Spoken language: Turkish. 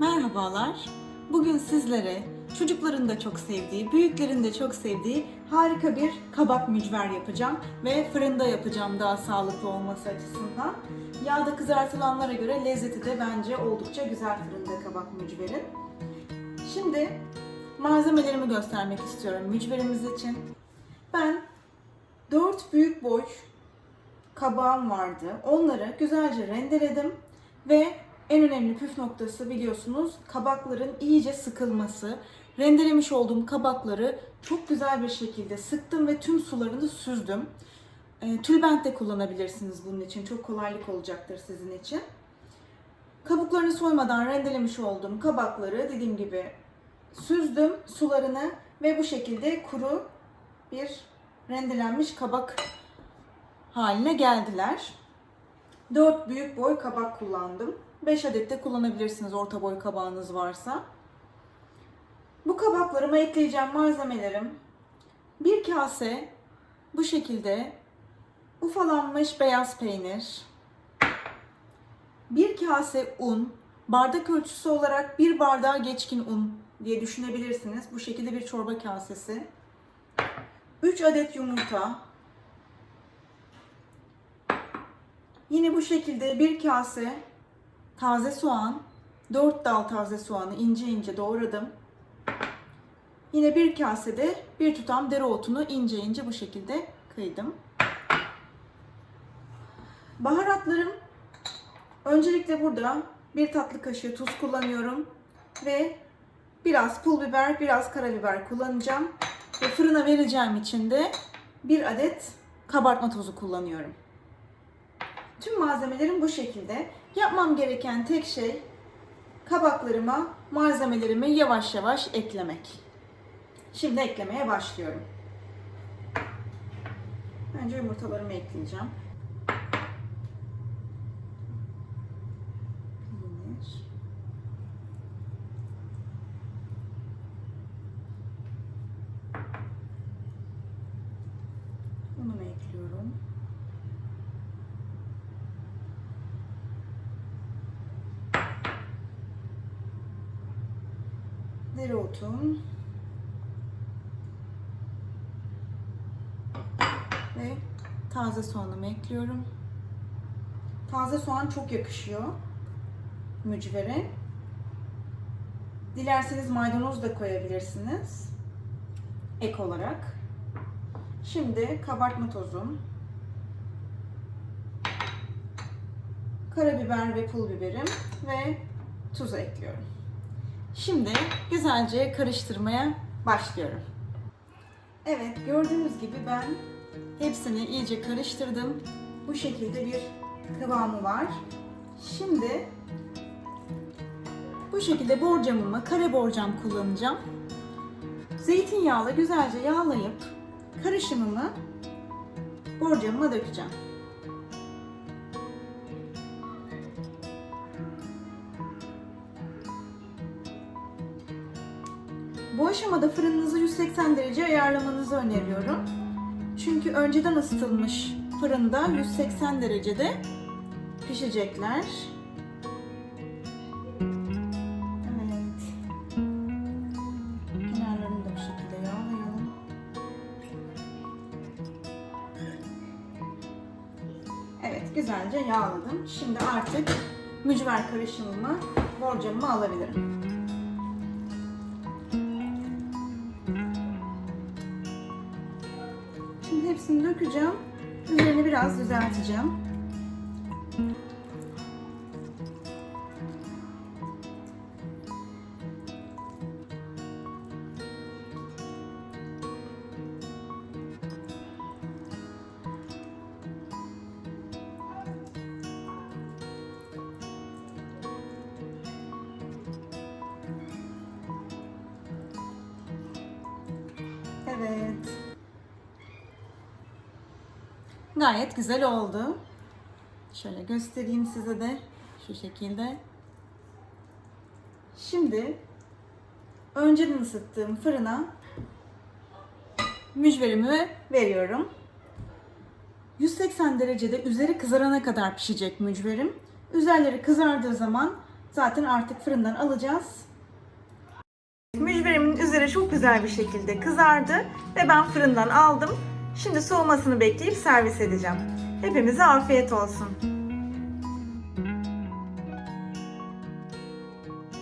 Merhabalar. Bugün sizlere çocukların da çok sevdiği, büyüklerin de çok sevdiği harika bir kabak mücver yapacağım ve fırında yapacağım daha sağlıklı olması açısından. Yağda kızartılanlara göre lezzeti de bence oldukça güzel fırında kabak mücverin. Şimdi malzemelerimi göstermek istiyorum mücverimiz için. Ben 4 büyük boy kabağım vardı. Onları güzelce rendeledim ve en önemli püf noktası biliyorsunuz kabakların iyice sıkılması. Rendelemiş olduğum kabakları çok güzel bir şekilde sıktım ve tüm sularını süzdüm. E, tülbent de kullanabilirsiniz bunun için. Çok kolaylık olacaktır sizin için. Kabuklarını soymadan rendelemiş olduğum kabakları dediğim gibi süzdüm sularını ve bu şekilde kuru bir rendelenmiş kabak haline geldiler. 4 büyük boy kabak kullandım. 5 adet de kullanabilirsiniz orta boy kabağınız varsa. Bu kabaklarıma ekleyeceğim malzemelerim bir kase bu şekilde ufalanmış beyaz peynir, bir kase un, bardak ölçüsü olarak bir bardağı geçkin un diye düşünebilirsiniz. Bu şekilde bir çorba kasesi. 3 adet yumurta, Yine bu şekilde bir kase taze soğan, 4 dal taze soğanı ince ince doğradım. Yine bir kasede bir tutam dereotunu ince ince bu şekilde kıydım. Baharatlarım öncelikle burada bir tatlı kaşığı tuz kullanıyorum ve biraz pul biber, biraz karabiber kullanacağım. Ve fırına vereceğim için de bir adet kabartma tozu kullanıyorum. Tüm malzemelerim bu şekilde. Yapmam gereken tek şey kabaklarıma malzemelerimi yavaş yavaş eklemek. Şimdi eklemeye başlıyorum. Önce yumurtalarımı ekleyeceğim. Peynir. Unumu ekliyorum. Dereotum ve taze soğanımı ekliyorum. Taze soğan çok yakışıyor mücvere. Dilerseniz maydanoz da koyabilirsiniz ek olarak. Şimdi kabartma tozum, karabiber ve pul biberim ve tuzu ekliyorum. Şimdi güzelce karıştırmaya başlıyorum. Evet gördüğünüz gibi ben hepsini iyice karıştırdım. Bu şekilde bir kıvamı var. Şimdi bu şekilde borcamımı, kare borcam kullanacağım. Zeytinyağla güzelce yağlayıp karışımımı borcamıma dökeceğim. Bu aşamada fırınınızı 180 derece ayarlamanızı öneriyorum. Çünkü önceden ısıtılmış fırında 180 derecede pişecekler. Evet. Kenarlarını da şekilde yağlayalım. Evet, güzelce yağladım. Şimdi artık mücver karışımımı borcamıma alabilirim. Şimdi hepsini dökeceğim. Üzerini biraz düzelteceğim. Evet. Gayet güzel oldu. Şöyle göstereyim size de şu şekilde. Şimdi önceden ısıttığım fırına mücverimi veriyorum. 180 derecede üzeri kızarana kadar pişecek mücverim. Üzerleri kızardığı zaman zaten artık fırından alacağız. Mücverimin üzeri çok güzel bir şekilde kızardı ve ben fırından aldım. Şimdi soğumasını bekleyip servis edeceğim. Hepimize afiyet olsun.